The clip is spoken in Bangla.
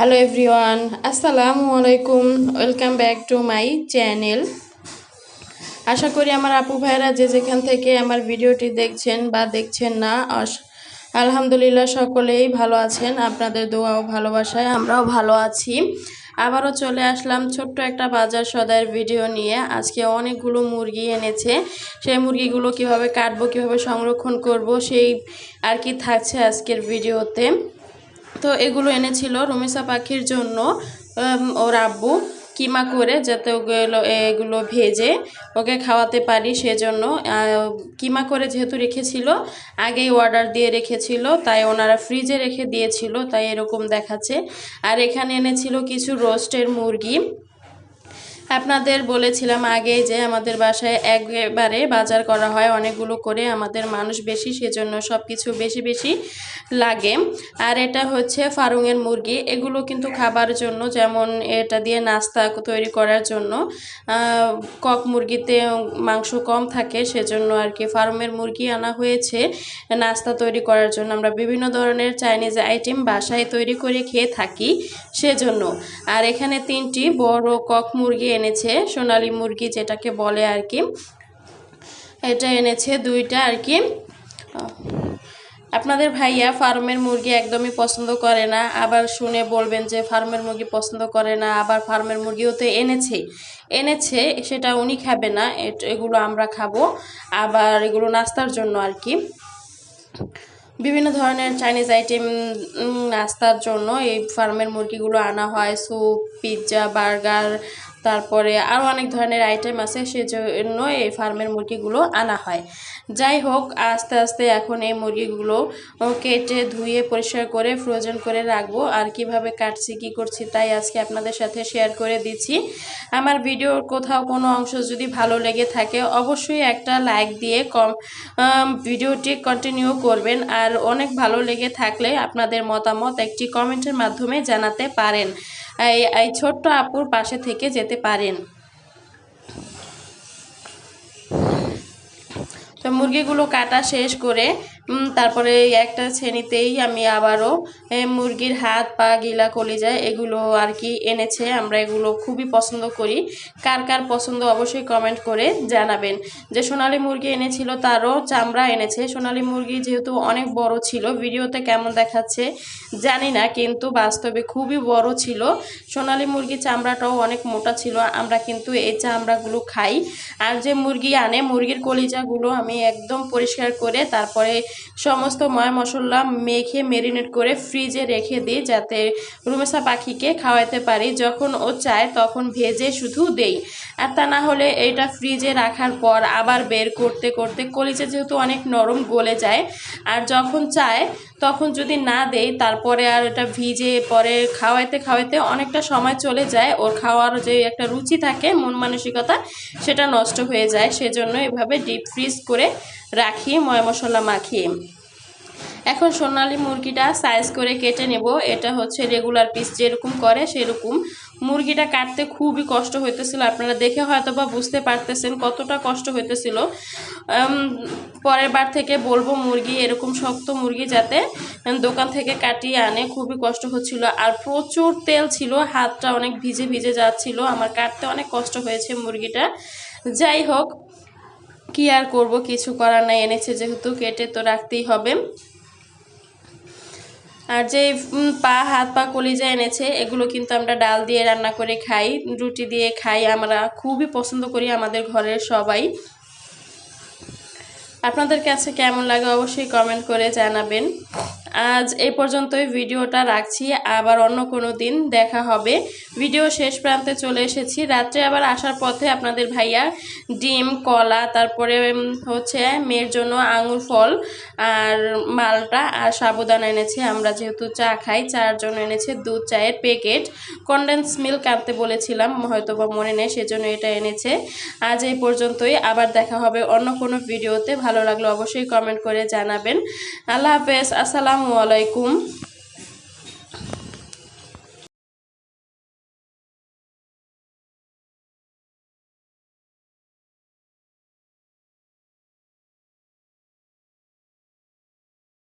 হ্যালো এভরিওয়ান আসসালামু আলাইকুম welcome back to my channel আশা করি আমার আপু ভাইরা যে যেখান থেকে আমার ভিডিওটি দেখছেন বা দেখছেন না আলহামদুলিল্লাহ সকলেই ভালো আছেন। আপনাদের দোয়া ও ভালোবাসায় আমরাও ভালো আছি। আবারও চলে আসলাম ছোট্ট একটা বাজার সদায়ের ভিডিও নিয়ে। আজকে অনেকগুলো মুরগি এনেছে। সেই মুরগিগুলো কীভাবে কাটবো, কীভাবে সংরক্ষণ করব, সেই আর কি থাকছে আজকের ভিডিওতে। তো এগুলো এনেছিল রুমিসা পাখির জন্য ওর আব্বু কিমা করে যাতে ওগুলো, এগুলো ভেজে ওকে খাওয়াতে পারি সেজন্য। কিমা করে যেহেতু রেখেছিল, আগেই অর্ডার দিয়ে রেখেছিল, তাই ওনারা ফ্রিজে রেখে দিয়েছিল, তাই এরকম দেখাচ্ছে। আর এখানে এনেছিল কিছু রোস্টের মুরগি। আপনাদের বলেছিলাম আগে যে আমাদের বাসায় একবারে বাজার করা হয়, অনেকগুলো করে আমাদের মানুষ বেশি, সেজন্য সব কিছু বেশি বেশি লাগে। আর এটা হচ্ছে ফারুংয়ের মুরগি, এগুলো কিন্তু খাবার জন্য, যেমন এটা দিয়ে নাস্তা তৈরি করার জন্য কক মুরগিতে মাংস কম থাকে, সেজন্য আর কি ফার্মের মুরগি আনা হয়েছে নাস্তা তৈরি করার জন্য। আমরা বিভিন্ন ধরনের চাইনিজ আইটেম বাসায় তৈরি করে খেয়ে থাকি, সেজন্য। আর এখানে তিনটি বড় কক মুরগি এনেছে, সোনালী মুরগি যেটাকে বলে আর কি। এটা এনেছে দুইটা আর কি। আপনাদের ভাইয়া ফার্মের মুরগি একদমই পছন্দ করে না, আবার শুনে বলবেন যে ফার্মের মুরগি পছন্দ করে না, আবার ফার্মের মুরগিও তো এনেছে। এনেছে, সেটা উনি খাবে না এগুলো আমরা খাব, আবার এগুলো নাস্তার জন্য আর কি। বিভিন্ন ধরনের চাইনিজ আইটেম নাস্তার জন্য এই ফার্মের মুরগিগুলো আনা হয়, স্যুপ, পিৎজা, বার্গার তারপরে আরও অনেক ধরনের আইটেম আছে, সেজন্য এই ফার্মের মুরগিগুলো আনা হয়। যাই হোক, আস্তে আস্তে এখন এই মুরগিগুলো কেটে ধুয়ে পরিষ্কার করে ফ্রোজেন করে রাখব। আর কীভাবে কাটছি, কি করছি তাই আজকে আপনাদের সাথে শেয়ার করে দিচ্ছি। আমার ভিডিওর কোথাও কোনো অংশ যদি ভালো লেগে থাকে, অবশ্যই একটা লাইক দিয়ে কম ভিডিওটি কন্টিনিউ করবেন। আর অনেক ভালো লেগে থাকলে আপনাদের মতামত একটি কমেন্টের মাধ্যমে জানাতে পারেন। এই ছোট্ট আপুর পাশে থেকে যেতে পারেন। তো মুরগিগুলো কাটা শেষ করে তারপরে একটা শ্রেণীতেই আমি আবারও মুরগির হাত পা, গিলা, কলিজা এগুলো আর কি এনেছে। আমরা এগুলো খুবই পছন্দ করি। কার কার পছন্দ অবশ্যই কমেন্ট করে জানাবেন। যে সোনালি মুরগি এনেছিল তারও চামড়া এনেছে। সোনালি মুরগি যেহেতু অনেক বড় ছিল, ভিডিওতে কেমন দেখাচ্ছে জানি না, কিন্তু বাস্তবে খুবই বড় ছিল। সোনালি মুরগির চামড়াটাও অনেক মোটা ছিল। আমরা কিন্তু এই চামড়াগুলো খাই। আর যে মুরগি আনে, মুরগির কলিজাগুলো আমি একদম পরিষ্কার করে তারপরে সমস্ত ময় মশলা মেখে মেরিনেট করে ফ্রিজে রেখে দিই যাতে রুমেসা পাখিকে খাওয়াতে পারি। যখন ও চায় তখন ভেজে শুধু দেই। আর তা না হলে এটা ফ্রিজে রাখার পর আবার বের করতে করতে কলিজা যেহেতু অনেক নরম গলে যায়, আর যখন চায় তখন যদি না দেই তারপরে আর এটা ভিজে পরে খাওয়াইতে খাওয়াইতে অনেকটা সময় চলে যায়। ওর খাওয়ার যে একটা রুচি থাকে, মন মানসিকতা, সেটা নষ্ট হয়ে যায়। সেজন্য এভাবে ডিপ ফ্রিজ করে রাখি, ময় মশলা মাখিয়ে এখন সোনালি মুরগিটা সাইজ করে কেটে নেব। এটা হচ্ছে রেগুলার পিস যেরকম করে সেরকম। মুরগিটা কাটতে খুবই কষ্ট হইতেছিল। আপনারা দেখে হয়তো বা বুঝতে পারতেছেন কতটা কষ্ট হইতেছিল। পরের বার থেকে বলব মুরগি, এরকম শক্ত মুরগি যাতে দোকান থেকে কাটিয়ে আনে, খুবই কষ্ট হচ্ছিল। আর প্রচুর তেল ছিল, হাতটা অনেক ভিজে ভিজে যাচ্ছিল। আমার কাটতে অনেক কষ্ট হয়েছে মুরগিটা। যাই হোক কি আর করব? কিছু করার নাই। এনেছে যেহেতু, কেটে তো রাখতেই হবে। আর যে পা, হাত, পা, কলিজা এনেছে, এগুলো কিন্তু আমরা ডাল দিয়ে রান্না করে খাই, রুটি দিয়ে খাই। আমরা খুবই পছন্দ করি আমাদের ঘরের সবাই। আপনাদের কাছে কেমন লাগে অবশ্যই কমেন্ট করে জানাবেন। আজ এই পর্যন্তই ভিডিওটা রাখছি, আবার অন্য কোনো দিন দেখা হবে। ভিডিও শেষ প্রান্তে চলে এসেছি। রাত্রে আবার আসার পথে আপনাদের ভাইয়া ডিম, কলা, তারপরে হচ্ছে মেয়ের জন্য আঙুর ফল আর মালটা আর সাবুদানা এনেছে। আমরা যেহেতু চা খাই, চার জন্য এনেছে দুধ, চায়ের প্যাকেট। কনডেন্স মিল্ক আনতে বলেছিলাম হয়তো বা মনে নেই, সেজন্য এটা এনেছে। আজ এই পর্যন্তই, আবার দেখা হবে অন্য কোনো ভিডিওতে। ভালো লাগল অবশ্যই কমেন্ট করে জানাবেন। আল্লাহ হাফেজ আসসালামু আলাইকুম।